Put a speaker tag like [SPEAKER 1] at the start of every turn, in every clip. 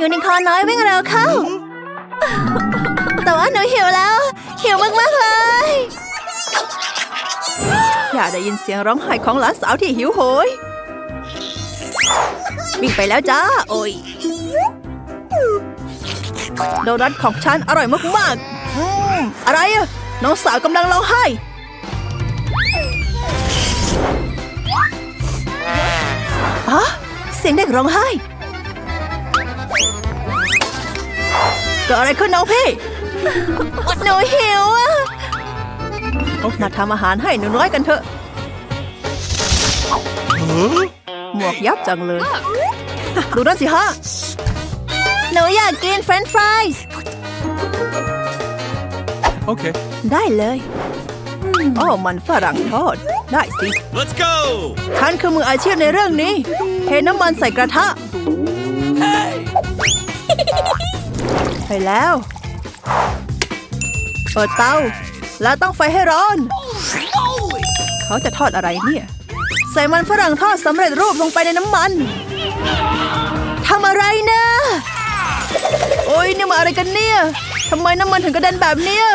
[SPEAKER 1] ยูนิคอร์นน้อยวิ่งเร็วเข้า แต่ว่าหนูหิวแล้ว หิวมากๆเลย
[SPEAKER 2] อย่าได้ยินเสียงร้องไห้ของหลานสาวที่หิวโหย วิ่งไปแล้วจ้า โอ้ย โดนัทของฉันอร่อยมากๆอืมอะไรอะน้องสาวกำลังร้องไห้ฮะเสียงเด็กร้องไห้ กิดอะไรขึ้นน้องพี่
[SPEAKER 1] หนูหิวอะ
[SPEAKER 2] มาทำอาหารให้หนูน้อยกันเถอะ หมวกยับจังเลย ดูนั่นสิฮะ
[SPEAKER 1] หนูอยากกินเฟรนช์ฟรายส์
[SPEAKER 3] Okay.
[SPEAKER 2] ได้เลยอ๋อมันฝรั่งทอด ได้สิ
[SPEAKER 3] Let's go!
[SPEAKER 2] ฉันคือมืออาชีพในเรื่องนี้ เทน้ำมันใส่กระทะ ไปแล้ว เปิดเตา แล้วตั้งไฟให้ร้อน เขาจะทอดอะไรเนี่ย ใส่มันฝรั่งทอดสำเร็จรูปลงไปในน้ำมันทำอะไรนะโอ้ยนี่มาอะไรกันเนี่ยทำไมน้ำมันถึงกระเด็นแบบเนี้ย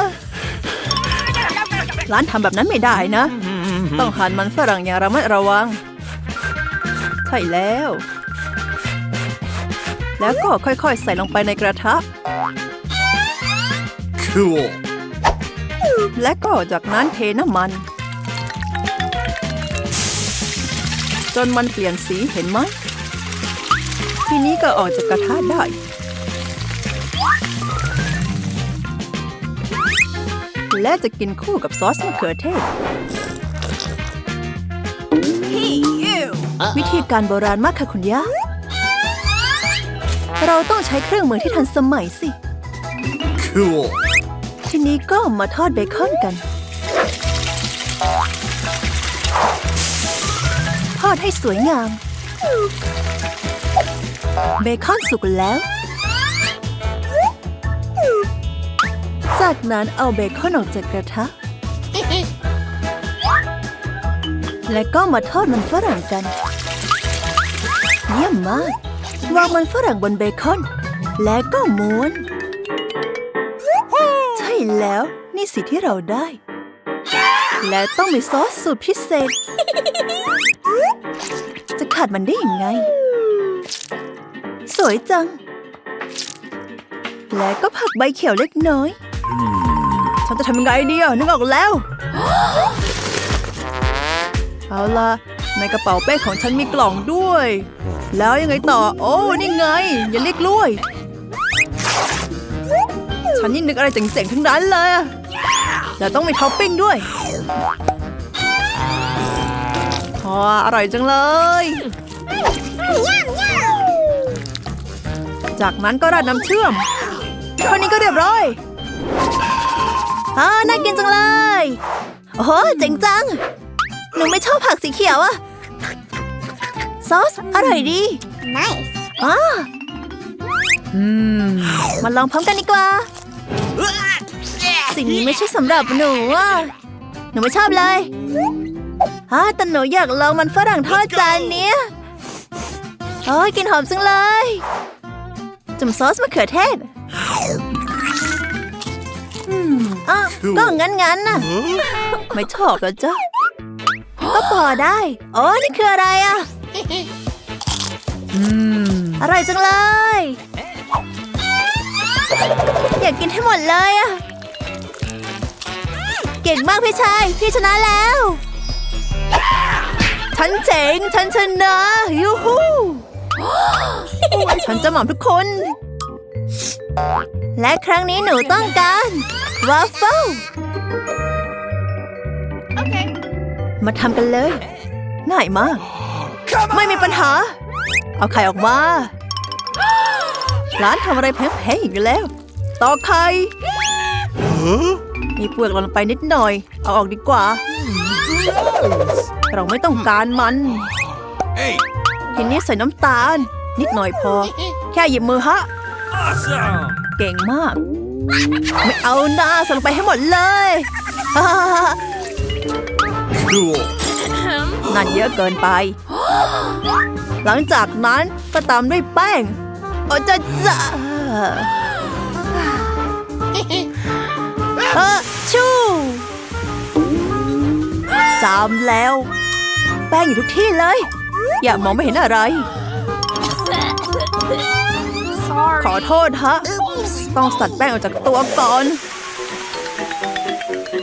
[SPEAKER 2] ร้านทำแบบนั้นไม่ได้นะ ต้องหั่นมันฝรั่งอย่างระมัดระวัง ใช่แล้ว แล้วก็ค่อยๆ ใส่ลงไปในกระทะ
[SPEAKER 3] Cool.
[SPEAKER 2] และก็จากนั้นเทน้ำมัน จนมันเปลี่ยนสีเห็นไหม ทีนี้ก็ออกจากกระทะได้ และจะกินคู่กับซอสมะเขือเทศ วิธีการโบราณมากค่ะคุณย่า เราต้องใช้เครื่องมือที่ทันสมัยสิ
[SPEAKER 3] Cool.
[SPEAKER 2] ทีนี้ก็มาทอดเบคอนกัน ทอดให้สวยงาม เบคอนสุกแล้ว จากนั้นเอาเบคอนออกจากกระทะ และก็มาทอดมันฝรั่งกัน เยี่ยมมาก วางมันฝรั่งบนเบคอน และก็ม้วน ใช่แล้วนี่สิที่เราได้ และต้องมีซอสสูตรพิเศษ จะขาดมันได้ยังไง สวยจัง และก็ผักใบเขียวเล็กน้อย ฉันจะทำยังไงดีอะนึกออกแล้ว เอาล่ะ ในกระเป๋าเป้ของฉันมีกล่องด้วย แล้วยังไงต่อ โอ้นี่ไง อย่าเรียกกล้วย ฉันนี่นึกอะไรเจ๋งๆทั้งนั้นเลยอะแล้วต้องมีท็อปปิ้งด้วยอ๋ออร่อยจังเลย จากนั้นก็ราดน้ำเชื่อมเท่านี้ก็เรียบร้อย
[SPEAKER 1] อ๋อน่ากินจังเลย โอ้โหเจ๋งจังหนูไม่ชอบผักสีเขียวอะ ซอส อร่อยดี nice อ๋อ
[SPEAKER 2] อืม
[SPEAKER 1] มาลองพร้อมกันดีกว่า สิ่งนี้ไม่ใช่สำหรับหนูอะหนูไม่ชอบเลยฮะแต่หนูอยากลองมันฝรั่งทอดจานเนี้ยโอ้ยกลินหอมจังเลย จุ่มซอสมะเขือเทศ
[SPEAKER 2] อืม
[SPEAKER 1] อะก็งั้นงั้นๆน่ะ
[SPEAKER 2] ไม่ชอบแล้วจ้ะ
[SPEAKER 1] ก็พอได้ โอ้นี่คืออะไรอะ
[SPEAKER 2] อืม
[SPEAKER 1] อร่อยจังเลย อยากกินให้หมดเลยอะเก่งมากพี่ชาย พี่ชนะแล้ว
[SPEAKER 2] ฉันเจ๋ง ฉันชนะยูฮูฉันจะหม่ำทุกคน
[SPEAKER 1] และครั้งนี้หนูต้องการวาฟเฟิล
[SPEAKER 2] มาทำกันเลย ง่ายมาก ไม่มีปัญหา เอาไข่ออกมาร้านทำอะไรแพงๆอีกแล้วตอกไข่
[SPEAKER 3] Huh?
[SPEAKER 2] มีเปลือกหล่นลงไปนิดหน่อย เอาออกดีกว่า เราไม่ต้องการมัน
[SPEAKER 3] Hey!
[SPEAKER 2] ทีนี้ใส่น้ำตาล นิดหน่อยพอ แค่หยิบมือฮะ
[SPEAKER 3] Awesome!
[SPEAKER 2] เก่งมาก ไม่เอาหน้าใส่ลงไปให้หมดเลย
[SPEAKER 3] Cool.
[SPEAKER 2] นั่นเยอะเกินไป หลังจากนั้นก็ตามด้วยแป้งโอ้จะจะเออชูจามแล้ว แป้งอยู่ทุกที่เลย อย่ามองไม่เห็นอะไร ขอโทษฮะ ต้องสัดแป้งออกจากตัวก่อน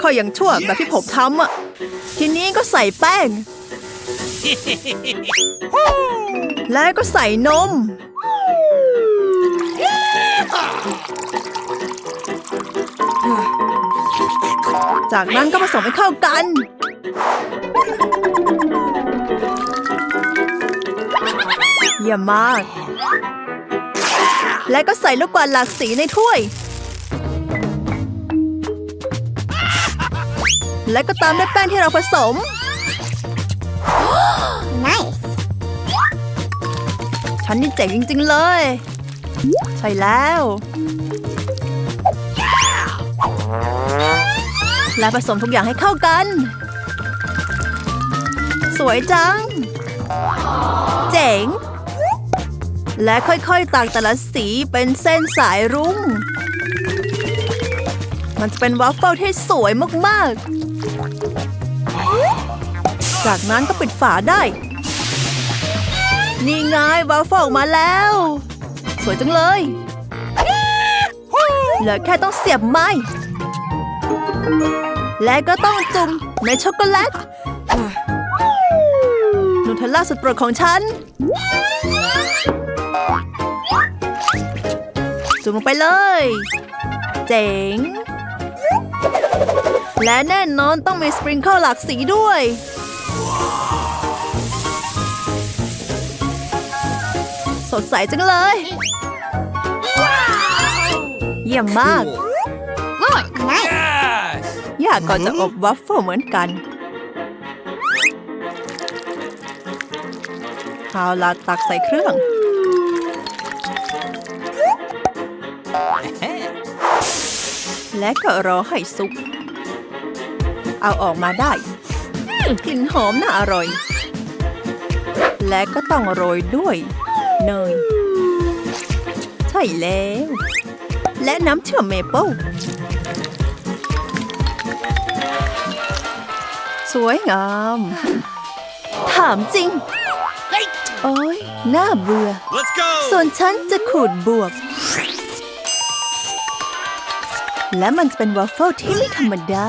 [SPEAKER 2] ข้อยังชั่วแบบที่ผมทำอะ ทีนี้ก็ใส่แป้ง แล้วก็ใส่นม จากนั้นก็ผสมให้เข้ากัน เยี่ยมมาก และก็ใส่ลูกบอลหลากสีในถ้วย และก็ตามด้วยแป้งที่เราผสม ฉันนี่เจ๋งจริง ๆ เลย ใช่แล้ว และผสมทุกอย่างให้เข้ากัน สวยจัง เจ๋ง และค่อยๆตักแต่ละสีเป็นเส้นสายรุ้ง มันจะเป็นวัฟเฟิลที่สวยมากๆ จากนั้นก็ปิดฝาได้ นี่ไงวัฟเฟิลออกมาแล้ว สวยจังเลยเหลือแค่ต้องเสียบไม้ และก็ต้องจุ่มในช็อกโกแลตนูเทลล่าสุดโปรดของฉัน จุ่มลงไปเลย เจ๋ง และแน่นอนต้องมีสปริงเกิลหลากสีด้วย สดใสจังเลย เยี่ยมมาก
[SPEAKER 3] Cool.
[SPEAKER 1] Nice.
[SPEAKER 3] Yes.
[SPEAKER 2] อยากก่อนจะอบวัฟเฟิลเหมือนกันเอาละตักใส่เครื่อง และก็รอให้สุก เอาออกมาได้กลิ่นหอมน่าอร่อย และก็ต้องโรยด้วย เนย ใช่แล้ว และน้ำเชื่อมเมเปิลสวยงาม ถามจริง โอ้ยน่าเบื่อ
[SPEAKER 3] Let's go.
[SPEAKER 2] ส่วนฉันจะขูดบวก และมันจะเป็นวาฟเฟิลที่ไม่ธรรมดา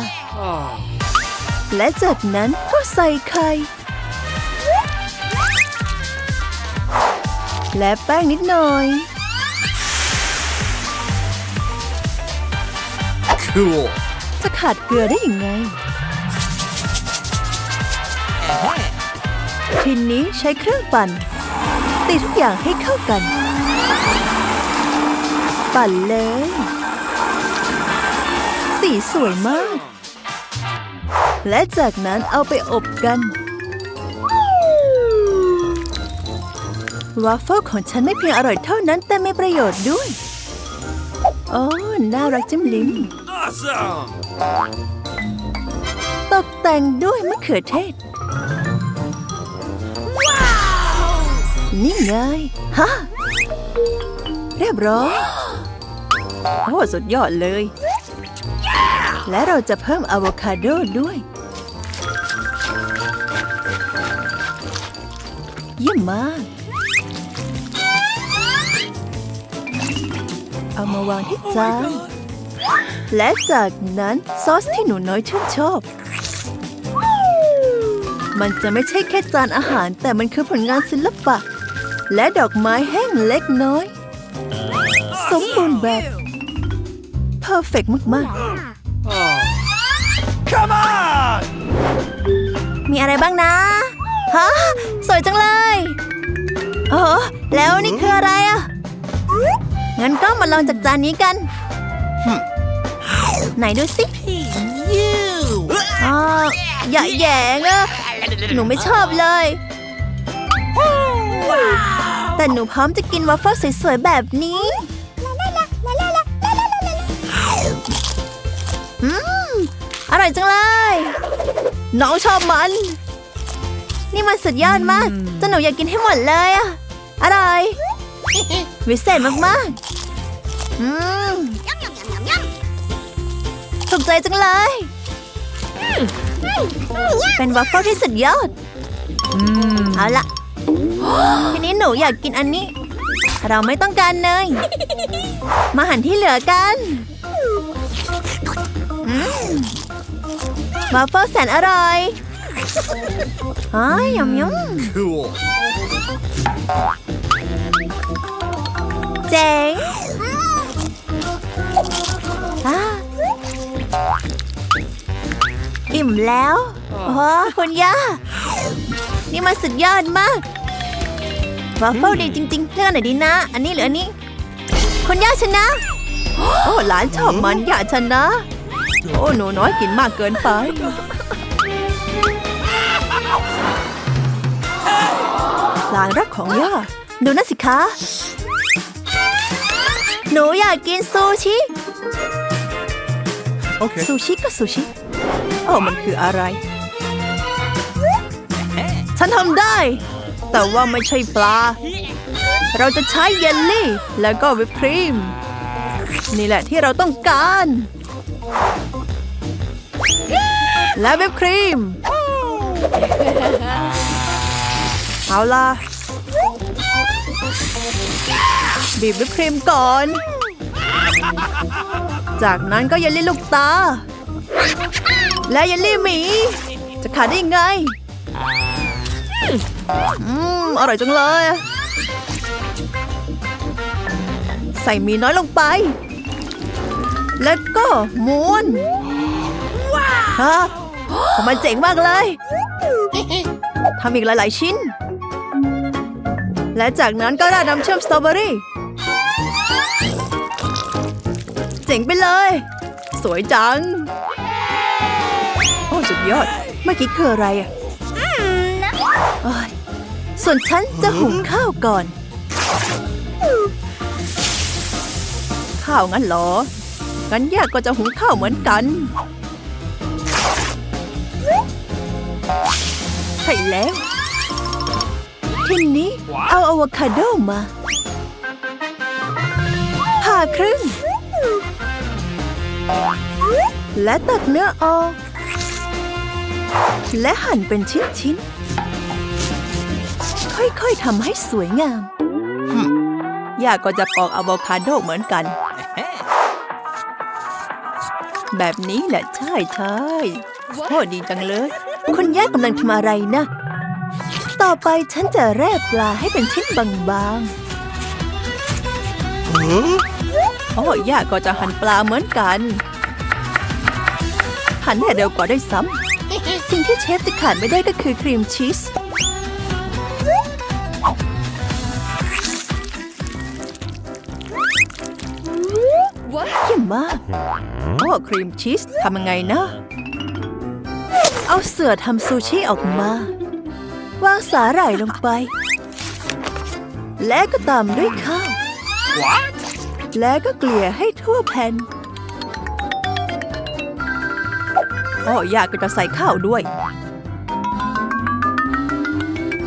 [SPEAKER 3] Oh.
[SPEAKER 2] และจากนั้นก็ใส่ไข่ และแป้งนิดหน่อย
[SPEAKER 3] Cool.
[SPEAKER 2] จะขาดเกลือได้ยังไง ทีนี้ใช้เครื่องปั่น ตีทุกอย่างให้เข้ากัน ปั่นเลย สีสวยมาก และจากนั้นเอาไปอบกัน วาฟเฟิลของฉันไม่เพียงอร่อยเท่านั้นแต่มีประโยชน์ด้วย โอ้ น่ารักจิ้มลิ้ม
[SPEAKER 3] Awesome.
[SPEAKER 2] ตกแต่งด้วยมะเขือเทศ นี่ไง ฮะ เรียบร้อย โอ้สุดยอดเลย และเราจะเพิ่มอะโวคาโดด้วย เยี่ยมมาก เอามาวางที่จานและจากนั้นซอสที่หนูน้อยชื่นชอบ มันจะไม่ใช่แค่จานอาหาร แต่มันคือผลงานศิลปะ และดอกไม้แห้งเล็กน้อย สมบูรณ์แบบ เพอร์เฟกมาก
[SPEAKER 3] Oh. Come on.
[SPEAKER 2] ๆมีอะไรบ้างนะ ฮะ สวยจังเลย โอ้แล้วนี่คืออะไรอะ งั้นก็มาลองจากจานนี้กัน ไหนดูสิอ๋ออย่าแหยงอะหนูไม่ชอบเลย แต่หนูพร้อมจะกินวาฟเฟิลสวยๆแบบนี้อืมอร่อยจังเลย น้องชอบมัน นี่มันสุดยอดมากจนหนูอยากกินให้หมดเลยอะอร่อย
[SPEAKER 1] วิเศษมากๆ อืมถูกใจจังเลย เป็นวัฟเฟิลที่สุดยอด เอาละทีนี้หนูอยากกินอันนี้ เราไม่ต้องการเนยมาหั่นที่เหลือกันอืมวัฟเฟิลแสนอร่อยอ้ายยำย
[SPEAKER 3] Cool. ำ
[SPEAKER 1] เจ๋ง อ่าอิ่มแล้วโอ้คุณย่า นี่มันสุดยอดมากวัฟเฟิลดีจริง ๆ เลือกอันไหนดีนะ อันนี้หรืออันนี้ คุณย่าชนะ
[SPEAKER 2] โอ้หลานชอบมันอย่าชนะ โอ้หนูน้อยกินมากเกินไป หลานรักของย่า
[SPEAKER 1] ดูนั่นสิคะ หนูอยากกินซูชิ
[SPEAKER 3] Okay.
[SPEAKER 2] ซูชิก็ซูชิ โอ้มันคืออะไร ฉันทำได้ แต่ว่าไม่ใช่ปลา เราจะใช้เยลลี่ แล้วก็วิปครีม นี่แหละที่เราต้องการ และวิปครีม เอาล่ะบีบวิปครีมก่อน จากนั้นก็เยลลี่ลูกตา และเยลลี่หมี จะขาดได้ยังไง อืม อร่อยจังเลย ใส่หมีน้อยลงไป แล้วก็ม้วนฮะทำไมเจ๋งมากเลยทำอีกหลาย ๆ ชิ้น และจากนั้นก็ราดน้ำเชื่อมสตรอเบอรี่ เจ๋งไปเลย สวยจัง โอ้สุดยอด เมื่อกี้คืออะไรอะโอ้ยส่วนฉันจะหุงข้าวก่อน ข้าวงั้นเหรอ งั้นแยกก็จะหุงข้าวเหมือนกัน ใช่แล้ว ทีนี้เอาอะโวคาโดมาผ่าครึ่ง และตักเนื้อออก และหั่นเป็นชิ้นๆ ค่อยๆทำให้สวยงามย่าก็จะปอกอะโวคาโดเหมือนกัน แบบนี้แหละใช่ใช่โอ้ดีจังเลย
[SPEAKER 1] คุณย่ากำลังทำอะไรนะ ต่อไปฉันจะแร่ปลาให้เป็นชิ้นบางๆ
[SPEAKER 2] โอ้ย่าก็จะหั่นปลาเหมือนกัน หั่นให้เร็วกว่าได้วยซ้
[SPEAKER 1] ๆสิ่งที่เชฟจะขาดไม่ได้ก็คือครีมชีสำ
[SPEAKER 2] เยี่ยมมากโอ้ครีมชีสทำยังไงนะ
[SPEAKER 1] เอาเสือทำซูชิออกมา วางสาหร่ายลงไป และก็ตามด้วยข้าว
[SPEAKER 3] What?
[SPEAKER 1] และก็เกลี่ยให้ทั่วแผ่น
[SPEAKER 2] โอ้ย่าก็จะใส่ข้าวด้วย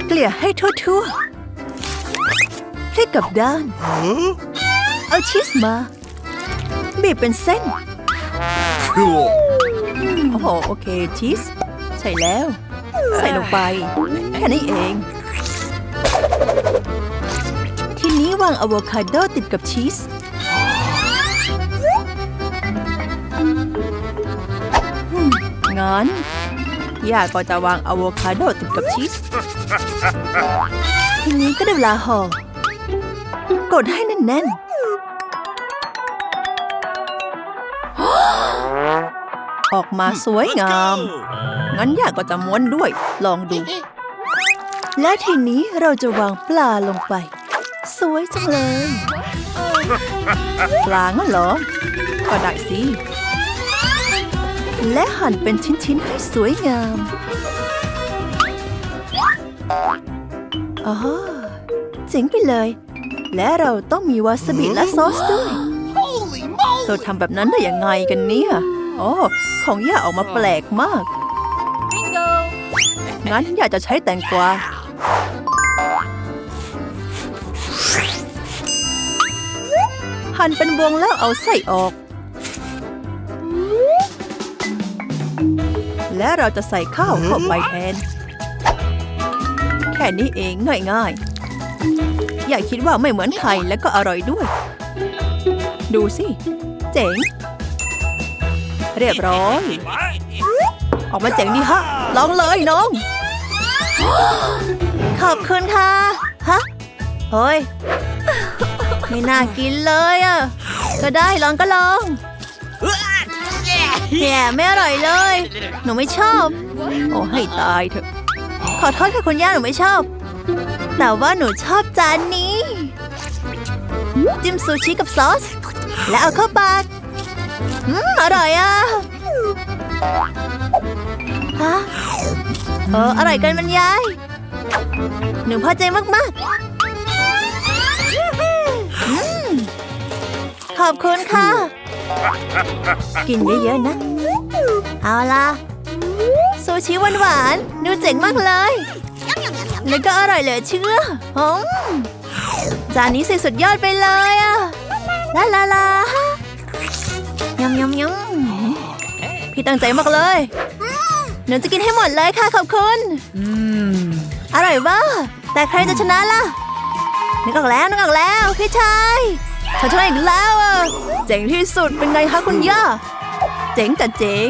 [SPEAKER 1] เกลี่ยให้ทั่วๆพลิกกลับด้าน เอาชีสมา บีบเป็นเส้น
[SPEAKER 3] Cool.
[SPEAKER 2] โอ้โห โอเค ชีส ใช่แล้ว ใส่ลงไป แค่นี้เอง
[SPEAKER 1] ทีนี้วางอะโวคาโดติดกับชีส
[SPEAKER 2] งั้นย่าก็จะวางอะโวคาโดติดกับชีส
[SPEAKER 1] ทีนี้ก็ได้เวลาห่อกดให้แน่น
[SPEAKER 2] ออกมาสวยงาม งั้นย่าก็จะม้วนด้วย ลองดู
[SPEAKER 1] และทีนี้เราจะวางปลาลงไป สวยจังเลย
[SPEAKER 2] ปลางั้นเหรอ ก็ได้สิ
[SPEAKER 1] และหั่นเป็นชิ้น ๆ ให้สวยงามอ๋อเจ๋งไปเลย และเราต้องมีวาซาบิและซอสด้วย
[SPEAKER 3] Holy moly!
[SPEAKER 2] เธอทำแบบนั้นได้ยังไงกันเนี่ยโอ้ของย่าออกมาแปลกมาก งั้นย่าจะใช้แตงกวา
[SPEAKER 4] หั่นเป็นวงแล้วเอาไส้ออก และเราจะใส่ข้าวเข้าไปแทน แค่นี้เองง่ายๆ อย่าคิดว่าไม่เหมือนใครและก็อร่อยด้วย ดูสิ เจ๋ง เรียบร้อย ออกมาเจ๋งดีฮะ ลองเลยน้อง
[SPEAKER 2] ขอบคุณค่ะ ฮะ เฮ้ย ไม่น่ากินเลยอะ ก็ได้ลองก็ลอง แย่ไม่อร่อยเลย หนูไม่ชอบ
[SPEAKER 4] โอ้ให้ตายเถอะ
[SPEAKER 2] ขอโทษค่ะคุณย่าหนูไม่ชอบ แต่ว่าหนูชอบจานนี้ จิ้มซูชิกับซอส และเอาเข้าปากอืมอร่อยอะฮะเอออร่อยกินบรรยาย หนูพอใจมากๆ ขอบคุณค่ะ กินเยอะๆนะ เอาล่ะ ซูชิหวานๆดูเจ๋งมากเลย แล้วก็อร่อยเหลือเชื่อหอมจานนี้สิสุดยอดไปเลยอะลาลาลายำยำยำพี่ตั้งใจมากเลยหนูจะกินให้หมดเลยค่ะขอบคุณอร่อยบ้าแต่ใครจะชนะล่ะนึกออกแล้วนึกออกแล้วพี่ชาย ฉันชนะอีกแล้วอะ
[SPEAKER 4] เจ๋งที่สุดเป็นไงคะคุณย่า เจ๋งแต่เจ๋ง